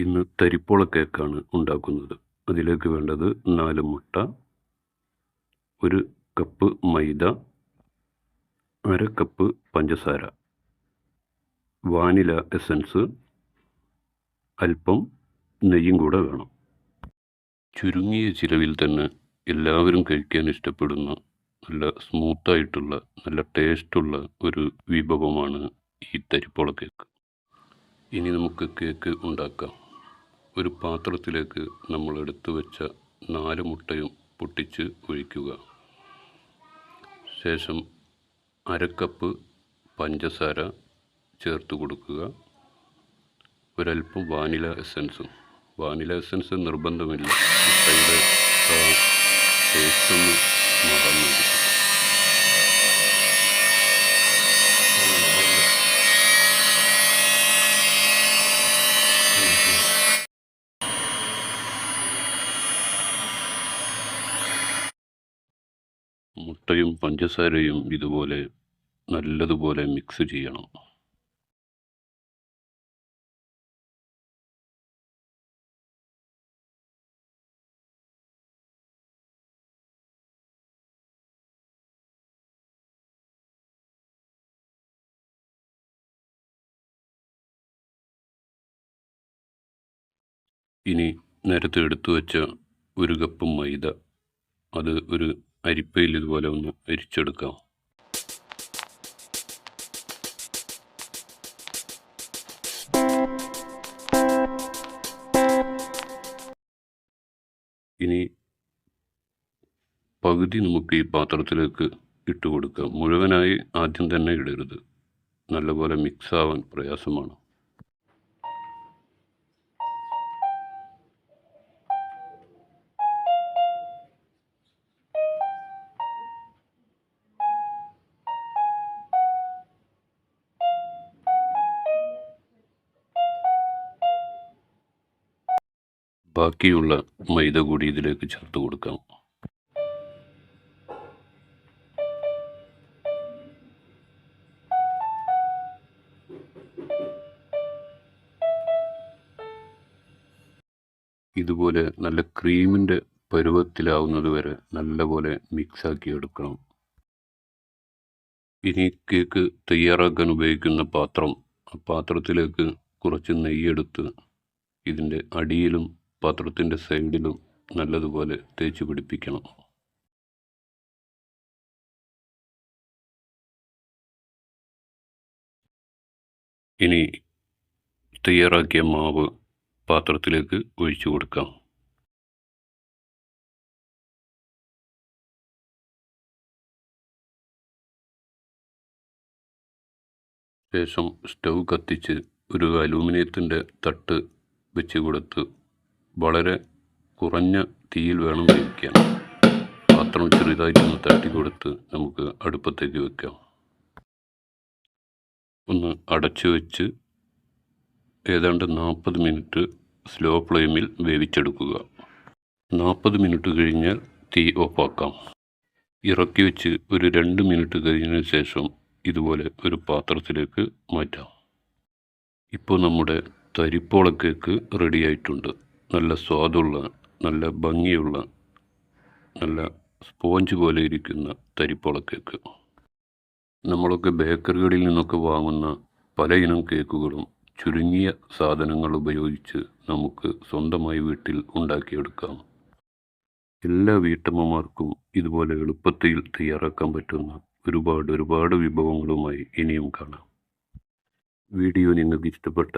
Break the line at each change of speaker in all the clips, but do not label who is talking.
ഇന്ന് തരിപ്പോള കേക്കാണ് ഉണ്ടാക്കുന്നത്. അതിലേക്ക് വേണ്ടത് നാല് മുട്ട ഒരു കപ്പ് മൈദ അര കപ്പ് പഞ്ചസാര വാനില എസൻസ് അല്പം നെയ്യും കൂടെ വേണം. ചുരുങ്ങിയ ചിലവിൽ തന്നെ എല്ലാവരും കഴിക്കാൻ ഇഷ്ടപ്പെടുന്ന നല്ല സ്മൂത്തായിട്ടുള്ള നല്ല ടേസ്റ്റുള്ള ഒരു വിഭവമാണ് ഈ തരിപ്പോള കേക്ക് ഇനി നമുക്ക് കേക്ക് ഉണ്ടാക്കാം. ഒരു പാത്രത്തിലേക്ക് നമ്മൾ എടുത്തു വെച്ച നാല് മുട്ടയും പൊട്ടിച്ച് ഒഴിക്കുക. ശേഷം അരക്കപ്പ് കപ്പ് പഞ്ചസാര ചേർത്ത് കൊടുക്കുക. ഒരല്പം വാനില എസൻസും. വാനില എസൻസ് നിർബന്ധമില്ല. മുട്ടയുടെ ടേസ്റ്റ് ഒന്ന് മുട്ടയും പഞ്ചസാരയും ഇതുപോലെ നല്ലതുപോലെ മിക്സ് ചെയ്യണം. ഇനി നേരത്തെ എടുത്തു വെച്ച ഒരു കപ്പ് മൈദ. അത് ഒരു അരിപ്പയിൽ ഇതുപോലെ ഒന്ന് അരിച്ചെടുക്കാം. ഇനി പകുതി നമുക്ക് ഈ പാത്രത്തിലേക്ക് ഇട്ട് കൊടുക്കാം. മുഴുവനായി ആദ്യം തന്നെ ഇടരുത്. നല്ലപോലെ മിക്സ് ആവാൻ പ്രയാസമാണ്. ബാക്കിയുള്ള മൈദ കൂടി ഇതിലേക്ക് ചേർത്ത് കൊടുക്കാം. ഇതുപോലെ നല്ല ക്രീമിന്റെ പരുവത്തിലാവുന്നത് വരെ നല്ലപോലെ മിക്സാക്കി എടുക്കണം. ഇനി കേക്ക് തയ്യാറാക്കാൻ ഉപയോഗിക്കുന്ന പാത്രം ആ പാത്രത്തിലേക്ക് കുറച്ച് നെയ്യെടുത്ത് ഇതിന്റെ അടിയിലും പാത്രത്തിന്റെ സൈഡിലും നല്ലതുപോലെ തേച്ച് പിടിപ്പിക്കണം. ഇനി തയ്യാറാക്കിയ മാവ് പാത്രത്തിലേക്ക് ഒഴിച്ചു കൊടുക്കാം. ശേഷം സ്റ്റൗ കത്തിച്ച് ഒരു അലൂമിനിയത്തിന്റെ തട്ട് വെച്ച് കൊടുത്ത് വളരെ കുറഞ്ഞ തീയിൽ വേണം വേവിക്കാൻ. പാത്രം ചെറുതായിട്ടൊന്ന് തട്ടി കൊടുത്ത് നമുക്ക് അടുപ്പത്തേക്ക് വെക്കാം. ഒന്ന് അടച്ചു വെച്ച് ഏതാണ്ട് നാൽപ്പത് മിനിറ്റ് സ്ലോ ഫ്ലെയിമിൽ വേവിച്ചെടുക്കുക. നാൽപ്പത് മിനിറ്റ് കഴിഞ്ഞാൽ തീ ഓഫാക്കാം. ഇറക്കി വെച്ച് ഒരു രണ്ട് മിനിറ്റ് കഴിഞ്ഞതിന് ശേഷം ഇതുപോലെ ഒരു പാത്രത്തിലേക്ക് മാറ്റാം. ഇപ്പോൾ നമ്മുടെ തരിപ്പോള കേക്ക് റെഡി ആയിട്ടുണ്ട്. നല്ല സ്വാദുള്ള നല്ല ഭംഗിയുള്ള നല്ല സ്പോഞ്ച് പോലെ ഇരിക്കുന്ന തരിപ്പോള കേക്ക് നമ്മളൊക്കെ ബേക്കറികളിൽ നിന്നൊക്കെ വാങ്ങുന്ന പല ഇനം കേക്കുകളും ചുരുങ്ങിയ സാധനങ്ങൾ ഉപയോഗിച്ച് നമുക്ക് സ്വന്തമായി വീട്ടിൽ ഉണ്ടാക്കിയെടുക്കാം. എല്ലാ വീട്ടമ്മമാർക്കും ഇതുപോലെ എളുപ്പത്തിൽ തയ്യാറാക്കാൻ പറ്റുന്ന ഒരുപാട് ഒരുപാട് വിഭവങ്ങളുമായി ഇനിയും കാണാം. വീഡിയോ നിങ്ങൾക്ക് ഇഷ്ടപ്പെട്ട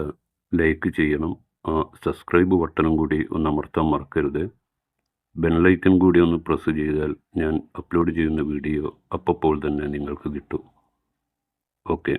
ലൈക്ക് ചെയ്യണം സബ്സ്ക്രൈബ് ബട്ടണും കൂടി ഒന്ന് അമർത്താൻ മറക്കരുത്. ബെൻലൈക്കൺ കൂടി ഒന്ന് പ്രസ് ചെയ്താൽ ഞാൻ അപ്ലോഡ് ചെയ്യുന്ന വീഡിയോ അപ്പോൾ തന്നെ നിങ്ങൾക്ക് കിട്ടും. ഓക്കെ